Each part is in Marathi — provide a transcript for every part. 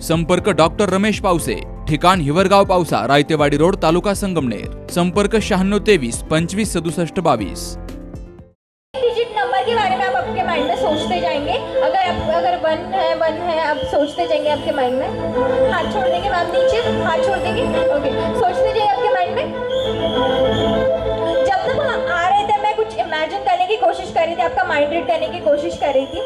संपर्क डॉक्टर रमेश पावसे, ठिकाण हिवरगाव पावसा, रायतेवाडी रोड, तालुका संगमनेर. संपर्क शहाण्णव तेवीस, पंचवीस, सदुसष्ट, बावीस. के बारे में आप सोचते जाएँगे। आपके माइंड में। हाथ नीचे इमेजिन करने की कोशिश कर रही थी, आपका माइंड रीड करने की कोशिश कर रही थी।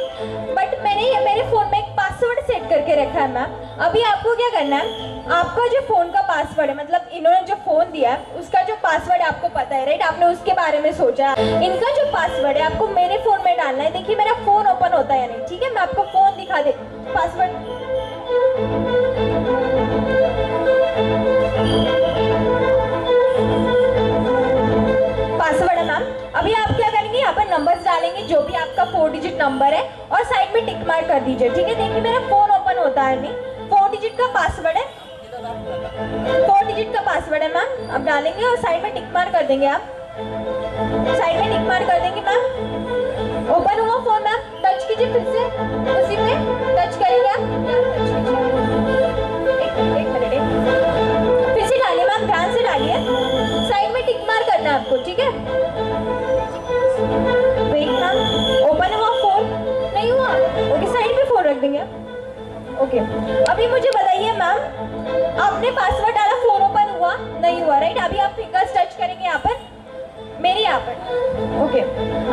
है मैम अभी आपको क्या करना है? आपका जो फ़ोन का पासवर्ड है मतलब इन्होंने जो फ़ोन दिया है, उसका जो पासवर्ड आपको पता है राइट आपने उसके बारे में सोचा है। इनका जो पासवर्ड है, आपको मेरे फ़ोन में डालना है। देखिए, मेरा फ़ोन ओपन होता है या नहीं, ठीक है? मैं आपको फ़ोन दिखा दे पासवर्ड पासवर्ड है मैम अभी आप क्या करेंगे? यहाँ पर नंबर्स डालेंगे, जो भी आपका फोर डिजिट नंबर है, और साइड में टिक मार्क कर दीजिए, ठीक है? देखिए, मेरा फ़ोन ओपन फोर डिजिट का पासवर्ड है फोर डिजिट का पासवर्ड है मैम आप डालेंगे और साइड में टिक मार कर देंगे आप. साइड में टिक मार कर देंगे मैम आप फिंगर्स टच करेंगे यहाँ पर? मेरे यहाँ पर। ओके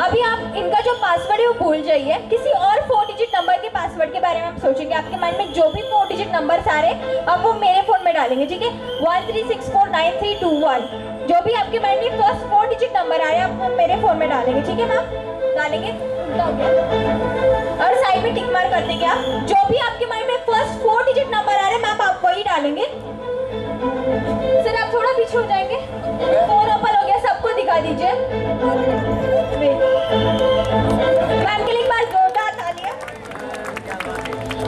अभी आप इनका जो पासवर्ड है, वो भूल जाइए। किसी और फोर डिजिट नंबर के पासवर्ड के बारे में आप सोचेंगे। आपके माइंड में जो भी फोर डिजिट नंबर आ हैं, आप वो मेरे फ़ोन में डालेंगे, ठीक है? One three six four nine three two one जो भी आपके माइंड में फ़र्स्ट फोर डिजिट नंबर आ रहे हैं आप वो मेरे फ़ोन में डालेंगे, ठीक है मैम डालेंगे। और साइड में टिक मार कर देंगे आप। जो भी आपके माइंड में फ़र्स्ट फोर डिजिट नंबर आ रहे हैं मैम आप वही डालेंगे। पीछे हो जाएँगे। फ़ोन ओपन हो गया, सबको दिखा दीजिए। मैम के लिए एक बार जोरदार तालियाँ।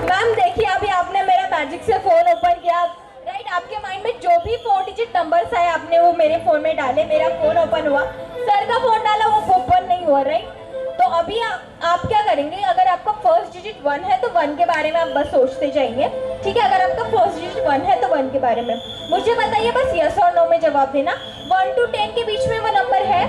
मैम, देखिए अभी आपने मेरा मैजिक से फ़ोन ओपन किया। राइट आपके माइंड में जो भी फोर डिजिट नंबर्स आए, आपने वो मेरे फ़ोन में डाले, मेरा फ़ोन ओपन हुआ। सर का फ़ोन डाला, वो ओपन नहीं हुआ राइट तो अभी आ, आप क्या करेंगे? अगर आपका फ़र्स्ट डिजिट वन है तो वन के बारे में आप बस सोचते जाएँगे ठीक है? अगर आपका फ़र्स्ट डिजिट वन है तो वन के बारे में। मुझे बताइए बस यस और नो में जवाब देना। वन टू टेन के बीच में वो नंबर है?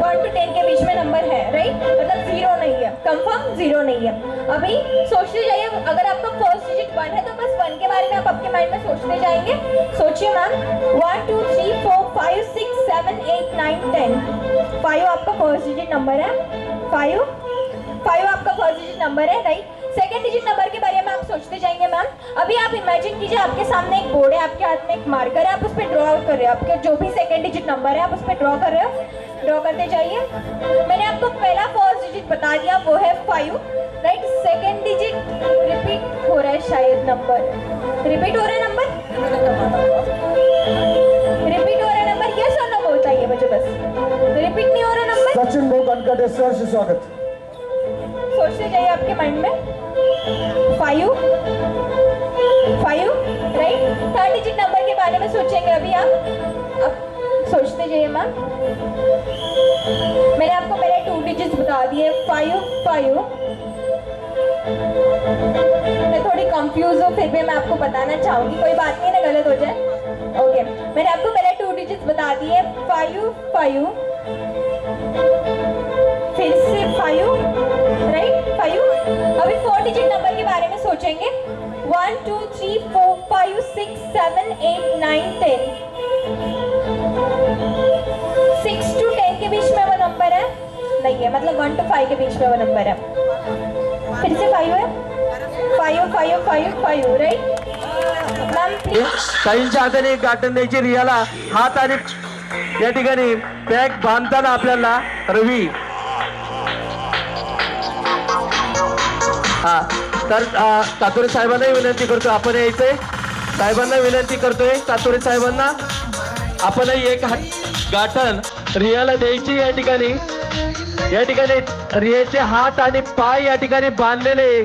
वन टू टेन के बीच में नंबर है राइट मतलब ज़ीरो नहीं है। कंफर्म ज़ीरो नहीं है। अभी सोचते जाइए अगर आपका फ़र्स्ट डिजिट वन है तो बस वन के बारे में आप आपके माइंड में सोचते जाएँगे। सोचिए ma'am one two three four five six seven eight nine ten five आपका फ़र्स्ट डिजिट नंबर है। फाइव? फाइव आपका फ़र्स्ट डिजिट नंबर है राइट सेकेंड डिजिट नंबर के बारे में आप सोचते जाएँगे मैम अभी आप इमेजिन कीजिए, आपके सामने एक बोर्ड है, आपके हाथ में एक मार्कर है, आप उस पर ड्रॉ कर रहे हो। आपके जो भी सेकेंड डिजिट नंबर है, आप उस पर ड्रॉ कर रहे हो। ड्रॉ करते जाइए। मैंने आपको पहला फ़र्स्ट डिजिट बता दिया, वो है five right second digit repeat हो रहा है शायद नंबर रिपीट हो रहा है नंबर रिपीट नहीं हो रहा नंबर सचिन भाऊ कनकटेश्वर से स्वागत। सोचते जाइए आपके माइंड में? Five five right third digit number के बारे में सोचेंगे अभी आप। अब सोचते जाइए मैम मैंने आपको मेरे टू डिजिट्स बता दिए। फाइव फाइव मैं थोड़ी कंफ्यूज हूँ फिर भी मैं आपको बताना चाहूँगी। कोई बात नहीं ना गलत हो जाए। ओके मैंने आपको मेरे डिजिट्स बता दिए फाइव फाइव फिर से फाइव राइट फाइव अभी फोर डिजिट नंबर के बारे में सोचेंगे। One two three four five six seven eight nine ten six two ten के बीच में वो नंबर है। नहीं है मतलब वन टू फाइव के बीच में वो नंबर है। फिर से फाइव है। Five five five five right ma'am हाताने एक गाठण द्यायची रियाला हात आणि या ठिकाणी पॅक बांधताना आपल्याला रवी. हा तर अ, कातोरे साहेबांनाही विनंती करतोय आपण यायचंय साहेबांना विनंती करतोय. कातोरे साहेबांना आपणही एक गाठण रियाला द्यायची या ठिकाणी. या ठिकाणी रियाचे हात आणि पाय या ठिकाणी बांधलेले.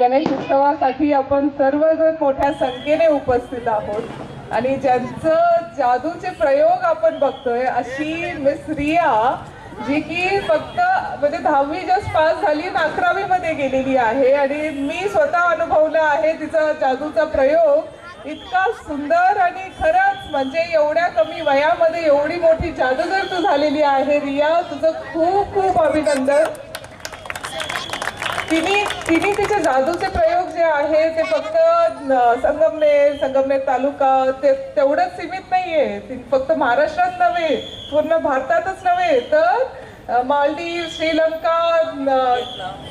गणेश उत्सवासाठी आपण सर्वजण मोठ्या संख्येने उपस्थित आहोत. आणि ज्यांचं जादूचे प्रयोग आपण बघतोय अशी मिस रिया जी की फक्त म्हणजे दहावी जस्ट पास झाली ना अकरावी मध्ये गेलेली आहे. आणि मी स्वतः अनुभवलं आहे तिचा जादूचा प्रयोग. इतका सुंदर आणि खरंच म्हणजे एवढ्या कमी वयामध्ये एवढी मोठी जादूगर तू झालेली आहे. रिया तुझं खूप खूप अभिनंदन. तिने तिने तिचे जादूचे प्रयोग जे आहे ते फक्त संगमनेर संगमनेर तालुका ते तेवढंच सीमित नाहीये. ती फक्त महाराष्ट्रात नव्हे पूर्ण भारतातच नव्हे तर मालदीव श्रीलंका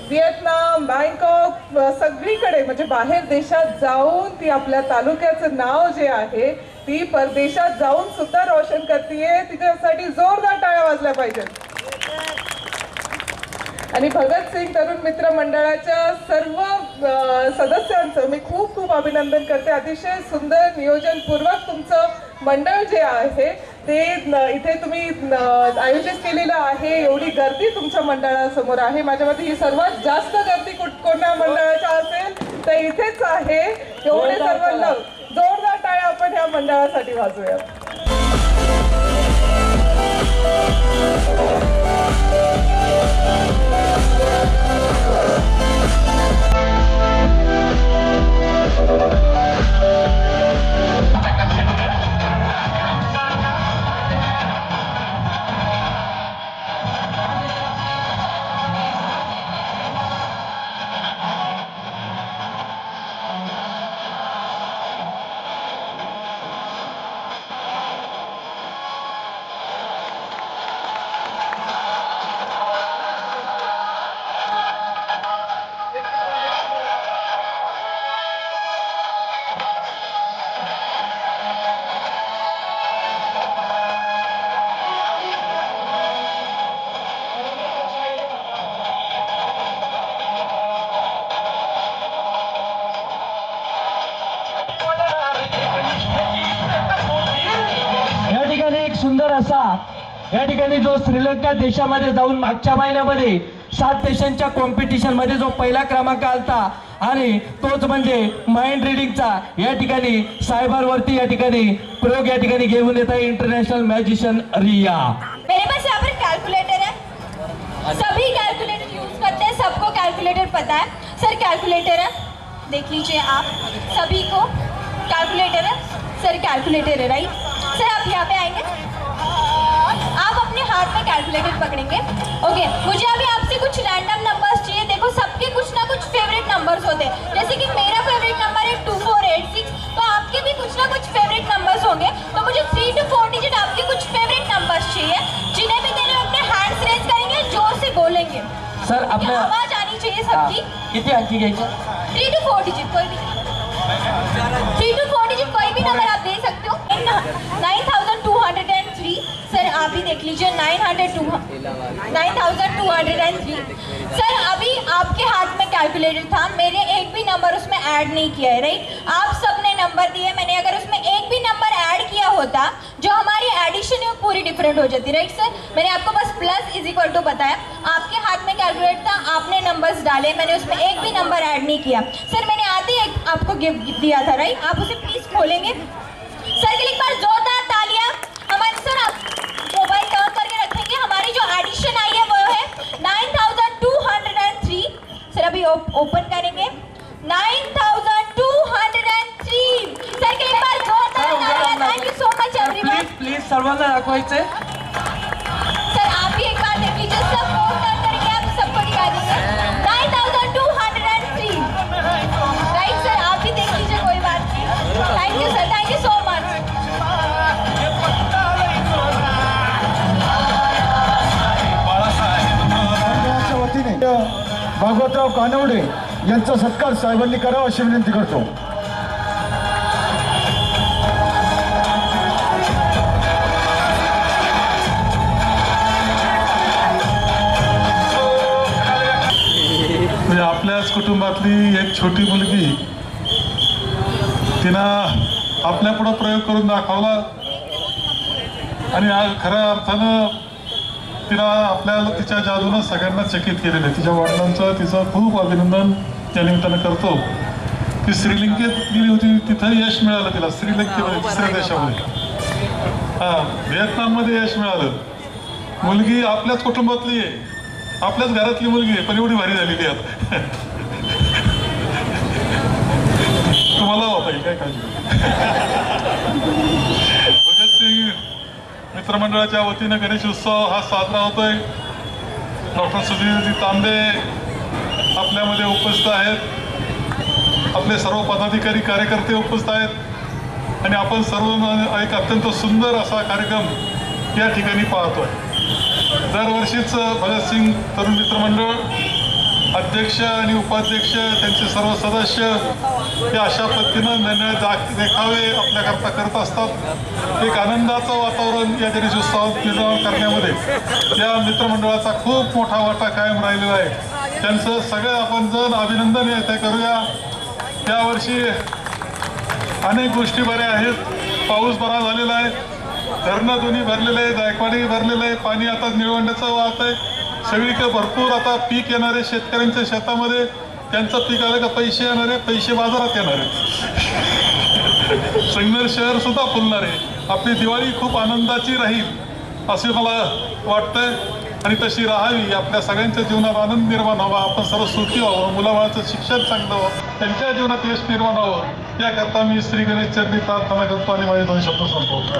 व्हिएतनाम बँकॉक सगळीकडे म्हणजे बाहेर देशात जाऊन ती आपल्या तालुक्याचं नाव जे आहे ती परदेशात जाऊन सुद्धा रोशन करते तिच्यासाठी जोरदार टाळ्या वाजल्या पाहिजेत. हो आणि भगतसिंग तरुण मित्र मंडळाच्या सर्व सदस्यांचं मी खूप खूप अभिनंदन करते. अतिशय सुंदर नियोजनपूर्वक तुमचं मंडळ जे आहे ते इथे तुम्ही आयोजित केलेलं आहे. एवढी गर्दी तुमच्या मंडळासमोर आहे. माझ्या मते ही सर्वात जास्त गर्दी कुठ कोणत्या मंडळाच्या असेल तर इथेच आहे. एवढे सर्व लव जोरदार टाळ्या आपण ह्या मंडळासाठी वाजूया एक असा. या ठिकाणी जो श्रीलंका देशामध्ये जाऊन मागच्या महिन्यामध्ये सात देशांच्या कॉम्पिटिशनमध्ये जो पहिला क्रमांक आलता आणि तोच म्हणजे माइंड रिडिंगचा या ठिकाणी सायबरवरती या ठिकाणी प्रयोग या ठिकाणी घेऊन येत आहे इंटरनॅशनल मॅजिशियन रिया. मेरे पास यहाँ पर कैलकुलेटर है। सभी कैलकुलेटर यूज करते हैं सबको कैलकुलेटर पता है। सर कैलकुलेटर है। देख लीजिए आप सभी को कैलकुलेटर है। सर कैलकुलेटर है राइट सर आप यहाँ पे आएंगे। अपने हाथ में कैलकुलेटर पकड़ेंगे। ओके मुझे अभी आपसे कुछ रैंडम नंबर्स चाहिए। देखो सबके कुछ ना कुछ फेवरेट नंबर्स होते हैं। जैसे कि मेरा फेवरेट नंबर है टू फोर एट सिक्स तो आपके भी कुछ ना कुछ फेवरेट नंबर्स होंगे। तो मुझे थ्री टू फोर डिजिट आपके कुछ फेवरेट नंबर्स चाहिए जिन्हें भी देने अपने हैंड्स रेज करेंगे ज़ोर से बोलेंगे। सर ये आवाज़ आनी चाहिए सबकी। किती अंकी घ्यायचे थ्री टू फोर डिजिट कोई भी थ्री टू फोर डिजिट कोई भी नंबर आप दे सकते हो। ही देख लीजिए nine hundred two nine thousand two hundred and three sir अभी आपके हाथ में कैलकुलेटर था, मेरे एक भी नंबर उसमें ऐड नहीं किया है राइट आप सबने नंबर दिए, मैंने अगर उसमें एक भी नंबर ऐड किया होता, जो हमारी एडिशन है, वो पूरी डिफरेंट हो जाती राइट सर मैंने आपको बस प्लस इज़ इक्वल टू बताया। आपके हाथ में कैलकुलेटर था, आपने नंबर्स डाले, मैंने उसमें एक भी नंबर ऐड नहीं किया। सर मैंने आते ही आपको गिफ्ट दिया था राइट आप उसे प्लीज़ खोलेंगे। सर के लिए अभी ओपन करेंगे। Nine thousand two hundred and three. Sir के एक बार जोरदार तालियां thank you so much everyone please please सर्वांना दाखवायचंय कानवडे यांचा सत्कार साहेबांनी करावा अशी विनंती करतो. म्हणजे आपल्याच कुटुंबातली एक छोटी मुलगी तिनं आपल्यापुढं प्रयोग करून दाखवला. आणि आज खऱ्या अर्थानं तिला आपल्याला तिच्या जादूनं सगळ्यांना चकित केलेलं आहे. तिच्या वडिलांचं तिचं खूप अभिनंदन या निमित्तानं करतो. ती श्रीलंकेत गेली होती तिथं यश मिळालं तिला. श्रीलंकेमध्ये दुसऱ्या देशामध्ये. हां व्हिएतनाममध्ये यश मिळालं. मुलगी आपल्याच कुटुंबातली आहे. आपल्याच घरातली मुलगी आहे पण एवढी भारी झालेली आहे आता. तुम्हाला होता काय काळजी? भगतसिंग मित्रमंडळाच्या वतीनं गणेश उत्सव हा साजरा होतोय. डॉक्टर सुधीरजी तांबे आपल्यामध्ये उपस्थित आहेत. आपले सर्व पदाधिकारी कार्यकर्ते उपस्थित आहेत. आणि आपण सर्व एक अत्यंत सुंदर असा कार्यक्रम या ठिकाणी पाहतोय. दरवर्षीच भगतसिंग तरुण मित्रमंडळ अध्यक्ष आणि उपाध्यक्ष त्यांचे सर्व सदस्य हे अशा पद्धतीनं निर्णय दाख देखावे आपल्याकरता करत असतात. एक आनंदाचं वातावरण या गणेशोत्सवात निर्माण करण्यामध्ये या मित्रमंडळाचा खूप मोठा वाटा कायम राहिलेला आहे. त्यांचं सगळं आपण जण अभिनंदन येते करूया. यावर्षी अनेक गोष्टी बऱ्या आहेत. पाऊस बरा झालेला आहे. धरणं दोन्ही भरलेलं आहे जायकवाडी भरलेलं आहे. पाणी आता निळवंड्याचं वाहत आहे. सगळीकडे भरपूर आता पीक येणार आहे शेतकऱ्यांच्या शेतामध्ये त्यांचं पीक आलं का पैसे येणार आहे पैसे बाजारात येणार. आहे संगमेर शहर सुद्धा फुलणार. आहे आपली दिवाळी खूप आनंदाची राहील असे मला वाटतंय. आणि तशी राहावी आपल्या सगळ्यांच्या जीवनात आनंद निर्माण व्हावा. आपण सर्व सुखी व्हावं मुलाबाळाचं शिक्षण चांगलं व्हावं त्यांच्या जीवनात यश निर्माण व्हावं. याकरता मी श्री गणेश चरणी प्रार्थना करतो आणि माझे दोन शब्द संपवतो.